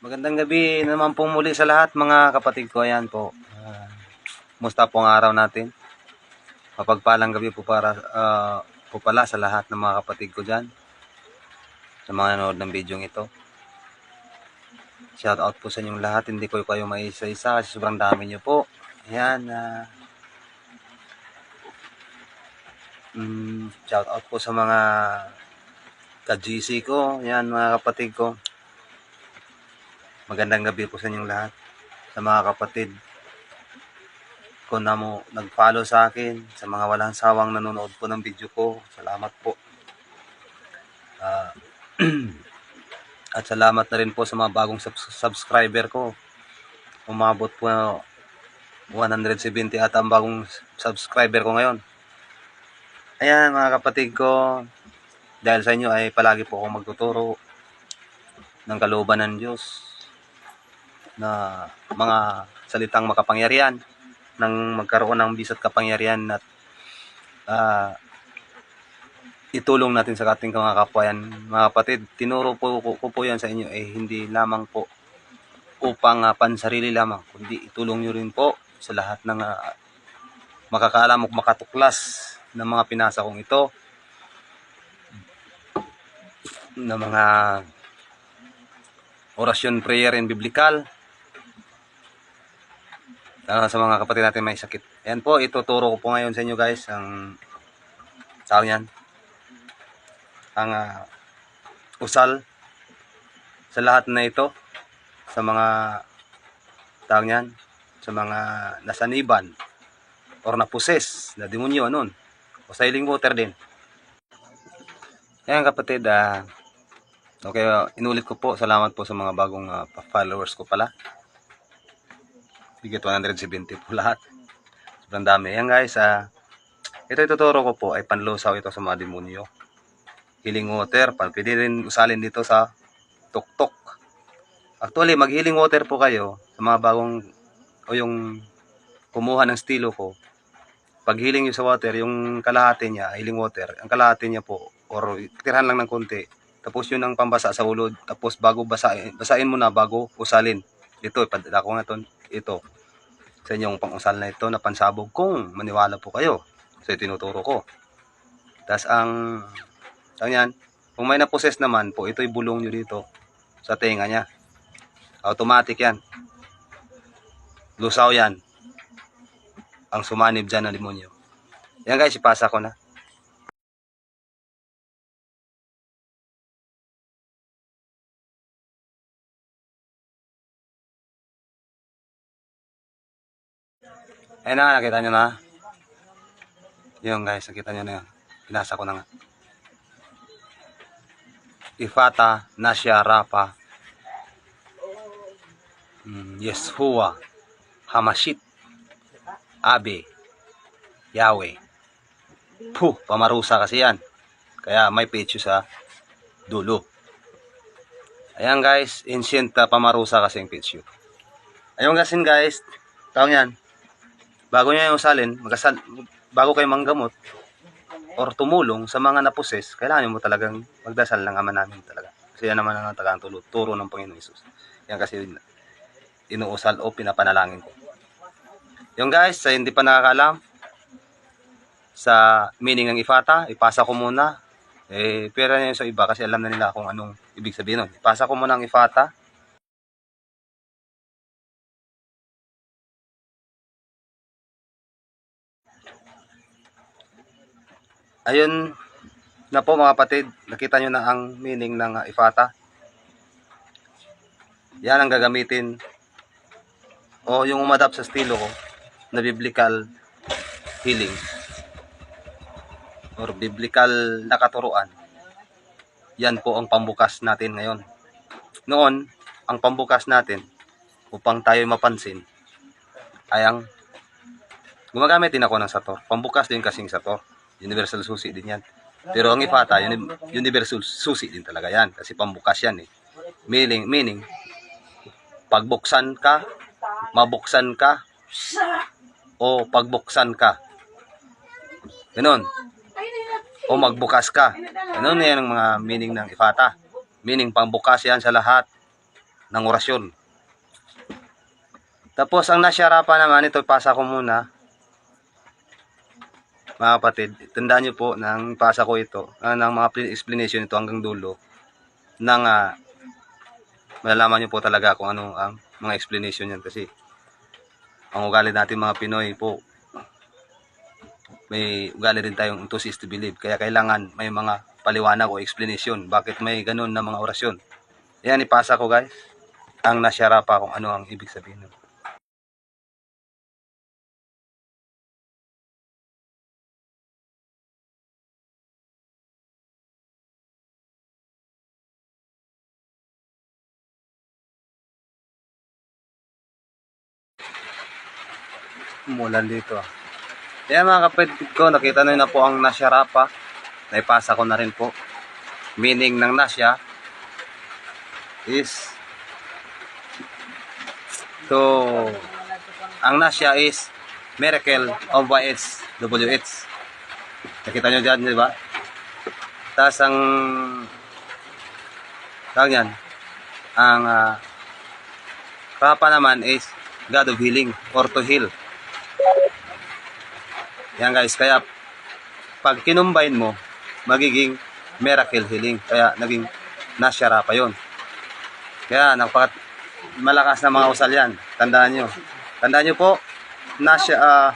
Magandang gabi naman po muli sa lahat mga kapatid ko. Ayan po. Uh, musta po ang araw natin? Mapagpalang gabi po para ah, po pala sa lahat ng mga kapatid ko dyan. Sa mga nanonood ng video ito. Shout out po sa inyong lahat. Hindi ko kayo maisa-isa kasi sobrang dami nyo po. Ayan. ah mm, shout out po sa mga ka-GC ko. Ayan mga kapatid ko. Magandang gabi po sa inyong lahat. Sa mga kapatid ko na mo nag-follow sa akin, sa mga walang sawang nanonood po ng video ko. Salamat po. Ah, at salamat na rin po sa mga bagong subs- subscriber ko. Umabot po 170 at ang bagong subscriber ko ngayon. Ayan mga kapatid ko, dahil sa inyo ay palagi po ako magtuturo ng kalooban ng Diyos na mga salitang makapangyarihan nang magkaroon ng bisat kapangyarihan at ah, itulong natin sa ating mga kapwa yan. Mga kapatid, tinuro po ko, ko po yan sa inyo eh hindi lamang po upang uh, pansarili lamang, kundi itulong nyo rin po sa lahat ng ah, makakaalam o makatuklas ng mga pinasa kong ito na mga orasyon, prayer, and biblical Ah, sa mga kapatid natin may sakit. Ayan po, ituturo ko po ngayon sa inyo guys ang tawag niyan. Ang ah, usal sa lahat na ito sa mga tawag niyan sa mga nasaniban or napuses na demonyo anon o sa healing water din. Ayan kapatid, ah okay, ah, inulit ko po. Salamat po sa mga bagong ah, followers ko pala. Bigit 170 po lahat. Sobrang dami. Yan guys, ah, ito ituturo ko po ay panlusaw ito sa mga demonyo. Healing water, pwede rin usalin dito sa tuktok. Actually, mag healing water po kayo sa mga bagong o yung kumuha ng estilo ko. Pag healing sa water, yung kalahati niya, healing water, ang kalahati niya po, or tirhan lang ng konti, tapos yun ang pambasa sa ulod, tapos bago basain, basain mo na bago usalin. Ito, ipadala ko nga to, ito sa inyong pang-usal na ito na pansabog kung maniwala po kayo sa tinuturo ko. Tapos ang ang yan, kung may naposes naman po, ito'y bulong nyo dito sa tenga niya. Automatic yan. Lusaw yan. Ang sumanib dyan na demonyo. Yan guys, ipasa ko na. Ayun na, nakita nyo na. Yun guys, nakita nyo na yun. Pinasa ko na nga. Ifata, Nasya, Rapa, mm, Yeshua, Hamashit, Abe, Yahweh. Puh, pamarusa kasi yan. Kaya may petso sa dulo. Ayan guys, ancient uh, pamarusa kasi yung petso. Ayun kasi guys, tawag yan, bago nyo yung salin, magasal, bago kayo manggamot or tumulong sa mga naposes, kailangan mo talagang magdasal ng ama namin talaga. Kasi yan naman ang tagang tulo, turo ng Panginoon Isus. Yan kasi inuusal o pinapanalangin ko. Yung guys, sa hindi pa nakakaalam, sa meaning ng ifata, ipasa ko muna. Eh, pera niya sa iba kasi alam na nila kung anong ibig sabihin nun. Ipasa ko muna ang ifata. Ayun na po mga kapatid, nakita nyo na ang meaning ng uh, ifata. Yan ang gagamitin o yung umadap sa estilo ko na biblical healing or biblical na katuruan. Yan po ang pambukas natin ngayon. Noon, ang pambukas natin upang tayo mapansin ay ang gumagamit din ako ng sator. Pambukas din kasing sator. Universal susi din yan. Pero ang ifata, uni- universal susi din talaga yan. Kasi pambukas yan eh. Meaning, meaning, pagbuksan ka, mabuksan ka, o pagbuksan ka. Ganon. O magbukas ka. Ganon na yan ang mga meaning ng ifata. Meaning, pambukas yan sa lahat ng orasyon. Tapos ang nasyarapa naman, ito pasa ko muna. Mga kapatid, tandaan nyo po nang pasa ko ito, ah, ng mga pl- explanation ito hanggang dulo, nang ah, malalaman nyo po talaga kung ano ang mga explanation yan kasi ang ugali natin mga Pinoy po may ugali rin tayong enthusiast to believe. Kaya kailangan may mga paliwanag o explanation bakit may ganun na mga orasyon. Yan ipasa ko guys. Ang nasyara pa kung ano ang ibig sabihin nun. Umulan dito. Kaya mga kapatid ko, nakita nyo na po ang nasyarapa. Naipasa ko na rin po. Meaning ng nasya is to ang nasya is miracle of YS WH. Nakita nyo dyan, di ba? Tapos ang tawag yan, ang uh, Rapa naman is God of Healing or to heal. Yan guys, kaya pag kinumbine mo, magiging miracle healing. Kaya naging nasyara pa yun. Kaya napakat malakas na mga usal yan. Tandaan nyo. Tandaan nyo po, nasya, ah,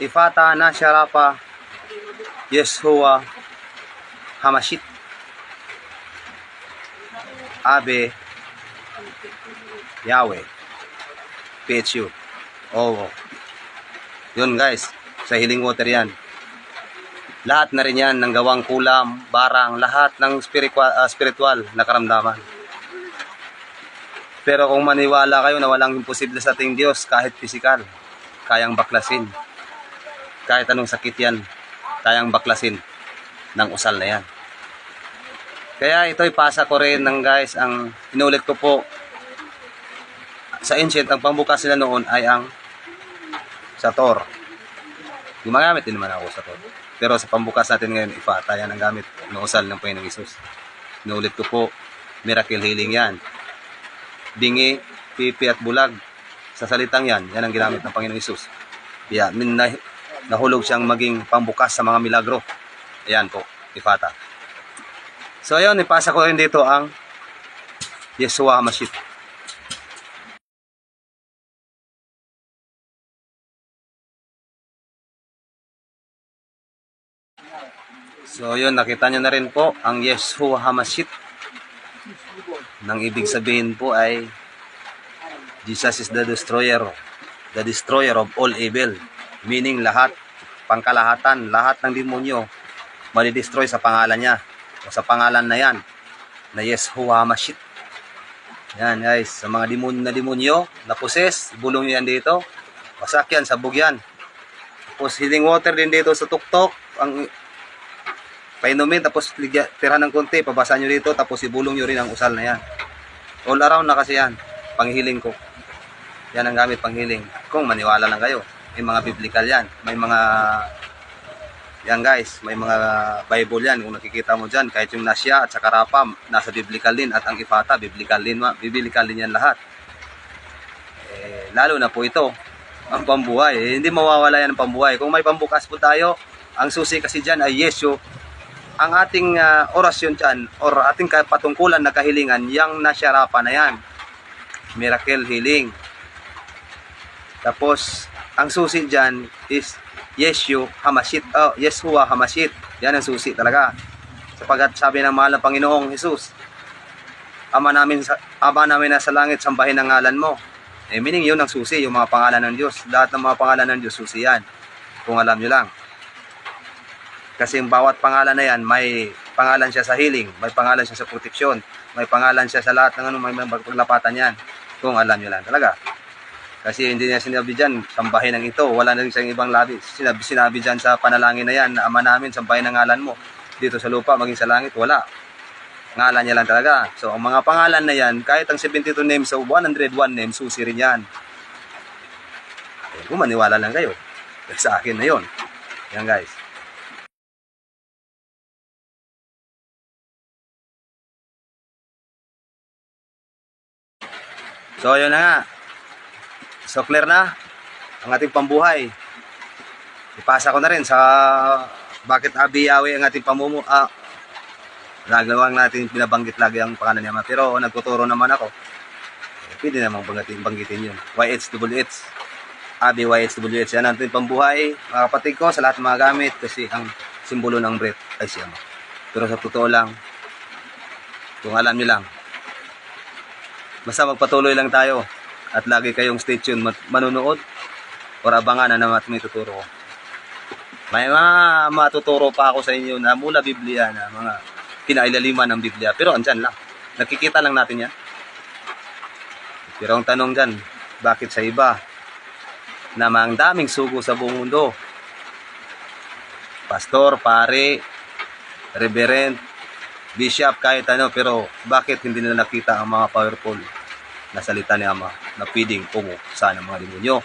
ifata, nasyara pa, Yeshua, Hamashit, Abe, Yahweh, PHU. Oo. Yun guys, sa healing water yan. Lahat na rin yan ng gawang kulam, barang, lahat ng spiritual, spiritual na karamdaman. Pero kung maniwala kayo na walang imposible sa ating Diyos, kahit pisikal, kayang baklasin. Kahit anong sakit yan, kayang baklasin ng usal na yan. Kaya ito'y pasa ko rin ng guys, ang inulit ko po, sa ancient, ang pambukas nila noon ay ang Sator. Gumagamit din naman ako sa Sator. Pero sa pambukas natin ngayon, ifata yan ang gamit ng usal ng Panginoong Isus. Inulit ko po, miracle healing yan. Bingi, pipi at bulag. Sa salitang yan, yan ang ginamit ng Panginoong Isus. Yeah, min na, nahulog siyang maging pambukas sa mga milagro. Ayan po, ifata. So ayun, ipasa ko rin dito ang Yeshua Hamashit. So yun, nakita nyo na rin po ang Yeshua Hamashit. Nang ibig sabihin po ay Jesus is the destroyer, the destroyer of all evil. Meaning lahat, pangkalahatan, lahat ng demonyo madidestroy sa pangalan niya o sa pangalan na yan na Yeshua Hamashit. Yan guys, sa mga demonyo na demonyo na poses, bulong yan dito. Wasak yan, sabog yan. Tapos healing water din dito sa tuktok. Ang painumin tapos ligya, tira ng konti, pabasa nyo dito tapos ibulong nyo rin ang usal na yan. All around na kasi yan, panghiling ko. Yan ang gamit panghiling. Kung maniwala lang kayo, may mga biblical yan, may mga yan guys, may mga Bible yan. Kung nakikita mo dyan, kahit yung Nasya at saka Rapam, nasa biblical din. At ang Ifata, biblical din, biblical din yan lahat. Eh, lalo na po ito, ang pambuhay. Eh, hindi mawawala yan ang pambuhay. Kung may pambukas po tayo, ang susi kasi dyan ay Yesyo. Ang ating ah, orasyon dyan, or ating patungkulan na kahilingan, yung nasyarapa na yan. Miracle healing. Tapos, ang susi dyan is Yeshu Hamashit. Oh, Yeshua Hamashit. Yan ang susi talaga. Sapagat sabi ng mahal na Panginoong Jesus, Ama namin, Ama namin na sa langit, sambahin ang ngalan mo. Eh, meaning yun ang susi, yung mga pangalan ng Diyos. Lahat ng mga pangalan ng Diyos, susi yan. Kung alam nyo lang. Kasi yung bawat pangalan na yan, may pangalan siya sa healing, may pangalan siya sa proteksyon, may pangalan siya sa lahat ng ano, may paglapatan yan. Kung alam nyo lang talaga. Kasi hindi niya sinabi dyan, sambahin ng ito. Wala na rin siyang ibang labi. Sinabi, sinabi dyan sa panalangin na yan, ama namin, sambahin ang ngalan mo. Dito sa lupa, maging sa langit, wala. Ngalan niya lang talaga. So, ang mga pangalan na yan, kahit ang 72 names o 101 names, susi rin yan. Eh, kung maniwala lang kayo. Sa akin na yon. Yan guys. So, yun na nga. So, clear na ang ating pambuhay. Ipasa ko na rin sa bakit Abi Yahweh ang ating pamumu... Ah, nagawang natin binabanggit lagi ang pangalan niya. Pero nagtuturo naman ako. Eh, pwede namang banggitin, banggitin yun. YHWH. Abi YHWH. Yan ang ating pambuhay. Mga kapatid ko, sa lahat ng mga gamit. Kasi ang simbolo ng breath ay siya. Pero sa totoo lang, kung alam niyo lang, basta magpatuloy lang tayo at lagi kayong stay tuned manunood or abangan na naman may tuturo ko. May mga matuturo pa ako sa inyo na mula Biblia na mga kinailaliman ng Biblia. Pero andyan lang. Nakikita lang natin yan. Pero ang tanong dyan, bakit sa iba na ang daming sugo sa buong mundo? Pastor, pare, reverend, bishop, kahit ano, pero bakit hindi nila nakita ang mga powerful na salita ni Ama na pwedeng pumuksa ng mga demonyo?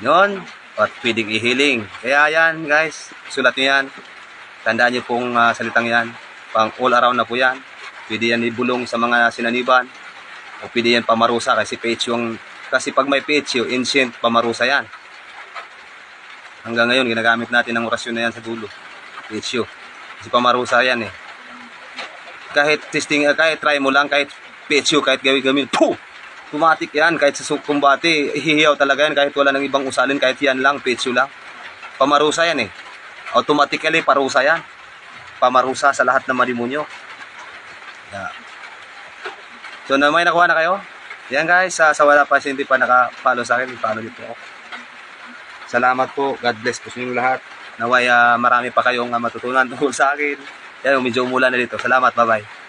Yun, at pwedeng ihiling. Kaya yan, guys, sulat nyo yan. Tandaan nyo pong ah, salitang yan. Pang all around na po yan. Pwede yan ibulong sa mga sinaniban. O pwede yan pamarusa kasi page yung... Kasi pag may page yung ancient, pamarusa yan. Hanggang ngayon, ginagamit natin ang orasyon na yan sa dulo. Page Kasi pamarusa yan eh. Kahit testing, ah, kahit try mo lang, kahit page kahit gawin gamin, puh! Automatic yan, kahit sa kumbate, hihiyaw talaga yan, kahit wala ng ibang usalin, kahit yan lang, page lang. Pamarusa yan eh. Automatically, parusa yan. Pamarusa sa lahat ng mga demonyo. Yeah. So, na may nakuha na kayo? Yan guys, sa, sa wala pa, hindi pa nakapalo sa akin, follow niyo po. Salamat po. God bless po sa inyo lahat. Naway ah, marami pa kayong ah, matutunan tungkol sa akin. Yan, medyo umulan na dito. Salamat. Bye-bye.